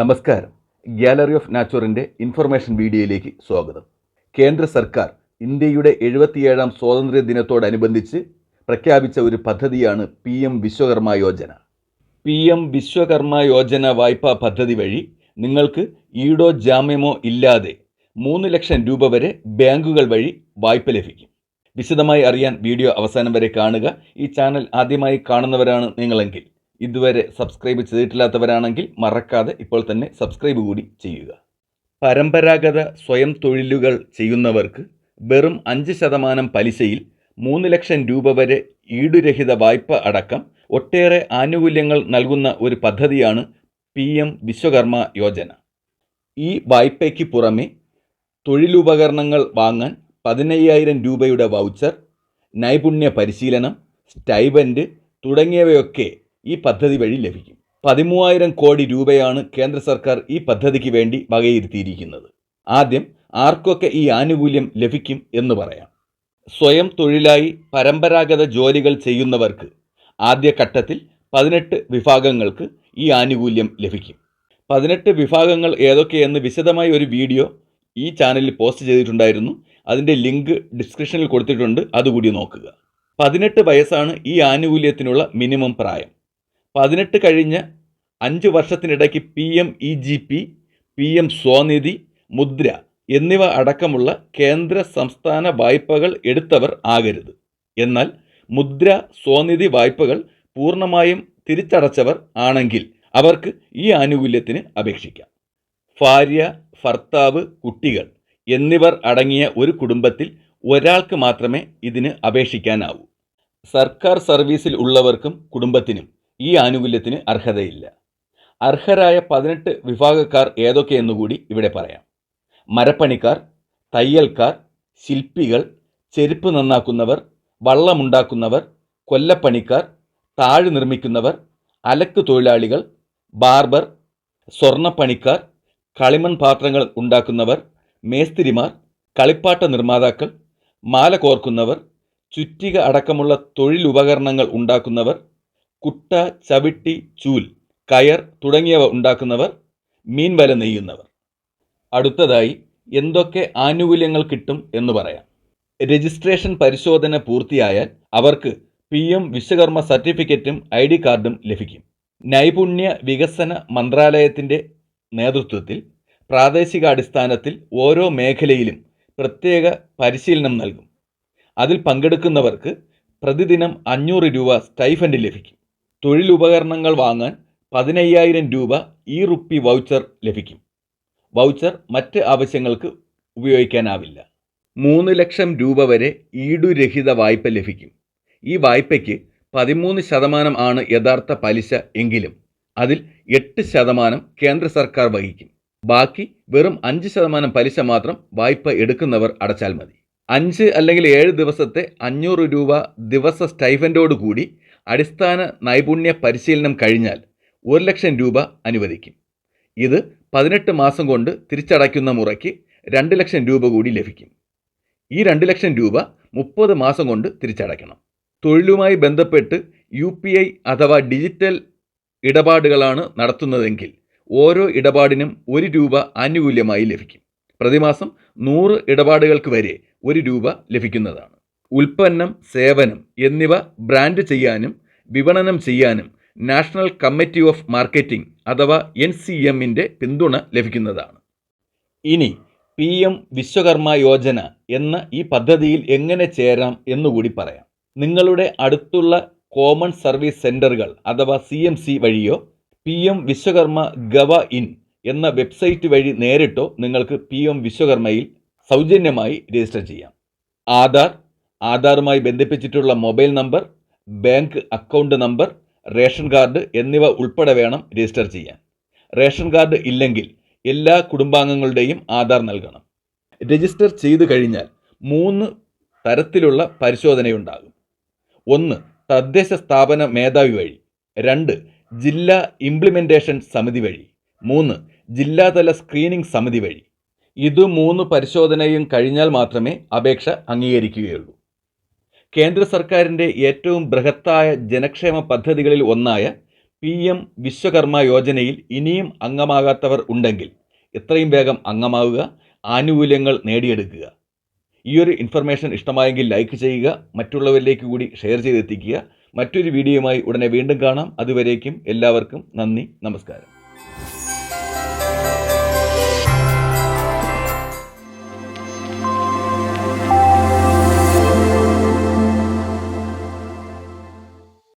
നമസ്കാരം. Gallery of നാച്ചുറിന്റെ information വീഡിയോയിലേക്ക് സ്വാഗതം. കേന്ദ്ര സർക്കാർ ഇന്ത്യയുടെ എഴുപത്തിയേഴാം സ്വാതന്ത്ര്യ ദിനത്തോടനുബന്ധിച്ച് പ്രഖ്യാപിച്ച ഒരു പദ്ധതിയാണ് P M Vishwakarma Yojana. P M Vishwakarma Yojana വായ്പാ പദ്ധതി വഴി നിങ്ങൾക്ക് ഈടോ ജാമ്യമോ ഇല്ലാതെ മൂന്ന് ലക്ഷം രൂപ വരെ ബാങ്കുകൾ വഴി വായ്പ ലഭിക്കും. വിശദമായി അറിയാൻ വീഡിയോ അവസാനം വരെ കാണുക. ഈ ചാനൽ ആദ്യമായി കാണുന്നവരാണ് നിങ്ങളെങ്കിൽ ഇതുവരെ സബ്സ്ക്രൈബ് ചെയ്തിട്ടില്ലാത്തവരാണെങ്കിൽ മറക്കാതെ ഇപ്പോൾ തന്നെ സബ്സ്ക്രൈബ് കൂടി ചെയ്യുക. പരമ്പരാഗത സ്വയം തൊഴിലുകൾ ചെയ്യുന്നവർക്ക് വെറും അഞ്ച് ശതമാനം പലിശയിൽ മൂന്ന് ലക്ഷം രൂപ വരെ ഈടുരഹിത വായ്പ അടക്കം ഒട്ടേറെ ആനുകൂല്യങ്ങൾ നൽകുന്ന ഒരു പദ്ധതിയാണ് പി എം വിശ്വകർമ്മ യോജന. ഈ വായ്പയ്ക്ക് പുറമെ തൊഴിലുപകരണങ്ങൾ വാങ്ങാൻ പതിനയ്യായിരം രൂപയുടെ വൗച്ചർ നൈപുണ്യ പരിശീലനം സ്റ്റൈബൻഡ് തുടങ്ങിയവയൊക്കെ ഈ പദ്ധതി വഴി ലഭിക്കും. പതിമൂവായിരം കോടി രൂപയാണ് കേന്ദ്ര സർക്കാർ ഈ പദ്ധതിക്ക് വേണ്ടി വകയിരുത്തിയിരിക്കുന്നത്. ആദ്യം ആർക്കൊക്കെ ഈ ആനുകൂല്യം ലഭിക്കും എന്ന് പറയാം. സ്വയം തൊഴിലായി പരമ്പരാഗത ജോലികൾ ചെയ്യുന്നവർക്ക് ആദ്യഘട്ടത്തിൽ പതിനെട്ട് വിഭാഗങ്ങൾക്ക് ഈ ആനുകൂല്യം ലഭിക്കും. പതിനെട്ട് വിഭാഗങ്ങൾ ഏതൊക്കെയെന്ന് വിശദമായ ഒരു വീഡിയോ ഈ ചാനലിൽ പോസ്റ്റ് ചെയ്തിട്ടുണ്ടായിരുന്നു. അതിന്റെ ലിങ്ക് ഡിസ്ക്രിപ്ഷനിൽ കൊടുത്തിട്ടുണ്ട്. അതുകൂടി നോക്കുക. പതിനെട്ട് വയസ്സാണ് ഈ ആനുകൂല്യത്തിനുള്ള മിനിമം പ്രായം. പതിനെട്ട് കഴിഞ്ഞ് അഞ്ച് വർഷത്തിനിടയ്ക്ക് P M E G P P M Svanidhi Mudra എന്നിവ അടക്കമുള്ള കേന്ദ്ര സംസ്ഥാന വായ്പകൾ എടുത്തവർ ആകരുത്. എന്നാൽ മുദ്ര സ്വനിധി വായ്പകൾ പൂർണമായും തിരിച്ചടച്ചവർ ആണെങ്കിൽ അവർക്ക് ഈ ആനുകൂല്യത്തിന് അപേക്ഷിക്കാം. ഭാര്യ ഭർത്താവ് കുട്ടികൾ എന്നിവർ അടങ്ങിയ ഒരു കുടുംബത്തിൽ ഒരാൾക്ക് മാത്രമേ ഇതിന് അപേക്ഷിക്കാനാവൂ. സർക്കാർ സർവീസിൽ ഉള്ളവർക്കും കുടുംബത്തിനും ഈ ആനുകൂല്യത്തിന് അർഹതയില്ല. അർഹരായ പതിനെട്ട് വിഭാഗക്കാർ ഏതൊക്കെയെന്നുകൂടി ഇവിടെ പറയാം. മരപ്പണിക്കാർ തയ്യൽക്കാർ ശില്പികൾ ചെരുപ്പ് നന്നാക്കുന്നവർ വള്ളമുണ്ടാക്കുന്നവർ കൊല്ലപ്പണിക്കാർ താഴ് നിർമ്മിക്കുന്നവർ അലക്ക് തൊഴിലാളികൾ ബാർബർ സ്വർണപ്പണിക്കാർ കളിമൺ പാത്രങ്ങൾ ഉണ്ടാക്കുന്നവർ മേസ്തിരിമാർ കളിപ്പാട്ട നിർമ്മാതാക്കൾ മാല കോർക്കുന്നവർ ചുറ്റിക അടക്കമുള്ള തൊഴിലുപകരണങ്ങൾ ഉണ്ടാക്കുന്നവർ കുട്ട ചവിട്ടി ചൂൽ കയർ തുടങ്ങിയവ ഉണ്ടാക്കുന്നവർ മീൻ വല നെയ്യുന്നവർ. അടുത്തതായി എന്തൊക്കെ ആനുകൂല്യങ്ങൾ കിട്ടും എന്ന് പറയാം. രജിസ്ട്രേഷൻ പരിശോധന പൂർത്തിയായാൽ അവർക്ക് പി എം വിശ്വകർമ്മ സർട്ടിഫിക്കറ്റും ഐ ഡി കാർഡും ലഭിക്കും. നൈപുണ്യ വികസന മന്ത്രാലയത്തിന്റെ നേതൃത്വത്തിൽ പ്രാദേശികാടിസ്ഥാനത്തിൽ ഓരോ മേഖലയിലും പ്രത്യേക പരിശീലനം നൽകും. അതിൽ പങ്കെടുക്കുന്നവർക്ക് പ്രതിദിനം അഞ്ഞൂറ് രൂപ സ്റ്റൈഫൻഡ് ലഭിക്കും. തൊഴിലുപകരണങ്ങൾ വാങ്ങാൻ പതിനയ്യായിരം രൂപ ഇ റുപ്പി വൗച്ചർ ലഭിക്കും. വൗച്ചർ മറ്റ് ആവശ്യങ്ങൾക്ക് ഉപയോഗിക്കാനാവില്ല. മൂന്ന് ലക്ഷം രൂപ വരെ ഈടുരഹിത വായ്പ ലഭിക്കും. ഈ വായ്പയ്ക്ക് പതിമൂന്ന് ശതമാനം ആണ് യഥാർത്ഥ പലിശ എങ്കിലും അതിൽ എട്ട് ശതമാനം കേന്ദ്ര സർക്കാർ വഹിക്കും. ബാക്കി വെറും അഞ്ച് ശതമാനം പലിശ മാത്രം വായ്പ എടുക്കുന്നവർ അടച്ചാൽ മതി. അഞ്ച് അല്ലെങ്കിൽ ഏഴ് ദിവസത്തെ അഞ്ഞൂറ് രൂപ ദിവസ സ്റ്റൈഫൻഡോട് കൂടി അടിസ്ഥാന നൈപുണ്യ പരിശീലനം കഴിഞ്ഞാൽ ഒരു ലക്ഷം രൂപ അനുവദിക്കും. ഇത് പതിനെട്ട് മാസം കൊണ്ട് തിരിച്ചടയ്ക്കുന്ന മുറയ്ക്ക് രണ്ട് ലക്ഷം രൂപ കൂടി ലഭിക്കും. ഈ രണ്ട് ലക്ഷം രൂപ മുപ്പത് മാസം കൊണ്ട് തിരിച്ചടയ്ക്കണം. തൊഴിലുമായി ബന്ധപ്പെട്ട് യു പി ഐ അഥവാ ഡിജിറ്റൽ ഇടപാടുകളാണ് നടത്തുന്നതെങ്കിൽ ഓരോ ഇടപാടിനും ഒരു രൂപ ആനുകൂല്യമായി ലഭിക്കും. പ്രതിമാസം നൂറ് ഇടപാടുകൾക്ക് വരെ ഒരു രൂപ ലഭിക്കുന്നതാണ്. ഉൽപ്പന്നം സേവനം എന്നിവ ബ്രാൻഡ് ചെയ്യാനും വിപണനം ചെയ്യാനും നാഷണൽ കമ്മിറ്റി ഓഫ് മാർക്കറ്റിംഗ് അഥവാ എൻ സി എമ്മിന്റെ പിന്തുണ ലഭിക്കുന്നതാണ്. ഇനി പി എം വിശ്വകർമ്മ യോജന എന്ന ഈ പദ്ധതിയിൽ എങ്ങനെ ചേരാം എന്നുകൂടി പറയാം. നിങ്ങളുടെ അടുത്തുള്ള കോമൺ സർവീസ് സെന്ററുകൾ അഥവാ സി എം സി വഴിയോ P M Vishwakarma gov in എന്ന വെബ്സൈറ്റ് വഴി നേരിട്ടോ നിങ്ങൾക്ക് പി എം വിശ്വകർമ്മയിൽ സൗജന്യമായി രജിസ്റ്റർ ചെയ്യാം. ആധാർ ആധാറുമായി ബന്ധിപ്പിച്ചിട്ടുള്ള mobile number bank account number ration card എന്നിവ ഉൾപ്പെടെ വേണം രജിസ്റ്റർ ചെയ്യാൻ. റേഷൻ കാർഡ് ഇല്ലെങ്കിൽ എല്ലാ കുടുംബാംഗങ്ങളുടെയും ആധാർ നൽകണം. രജിസ്റ്റർ ചെയ്തു കഴിഞ്ഞാൽ മൂന്ന് തരത്തിലുള്ള പരിശോധനയുണ്ടാകും. ഒന്ന് തദ്ദേശ സ്ഥാപന മേധാവി വഴി. രണ്ട് ജില്ലാ ഇംപ്ലിമെന്റേഷൻ സമിതി വഴി. മൂന്ന് ജില്ലാതല സ്ക്രീനിംഗ് സമിതി വഴി. ഇത് മൂന്ന് പരിശോധനയും കഴിഞ്ഞാൽ മാത്രമേ അപേക്ഷ അംഗീകരിക്കുകയുള്ളൂ. കേന്ദ്ര സർക്കാരിന്റെ ഏറ്റവും ബൃഹത്തായ ജനക്ഷേമ പദ്ധതികളിൽ ഒന്നായ പി എം വിശ്വകർമ്മ യോജനയിൽ ഇനിയും അംഗമാകാത്തവർ ഉണ്ടെങ്കിൽ എത്രയും വേഗം അംഗമാവുക ആനുകൂല്യങ്ങൾ നേടിയെടുക്കുക. ഈ ഒരു ഇൻഫർമേഷൻ ഇഷ്ടമായെങ്കിൽ ലൈക്ക് ചെയ്യുക മറ്റുള്ളവരിലേക്ക് കൂടി ഷെയർ ചെയ്തെത്തിക്കുക. മറ്റൊരു വീഡിയോയുമായി ഉടനെ വീണ്ടും കാണാം. അതുവരേക്കും എല്ലാവർക്കും നന്ദി നമസ്കാരം.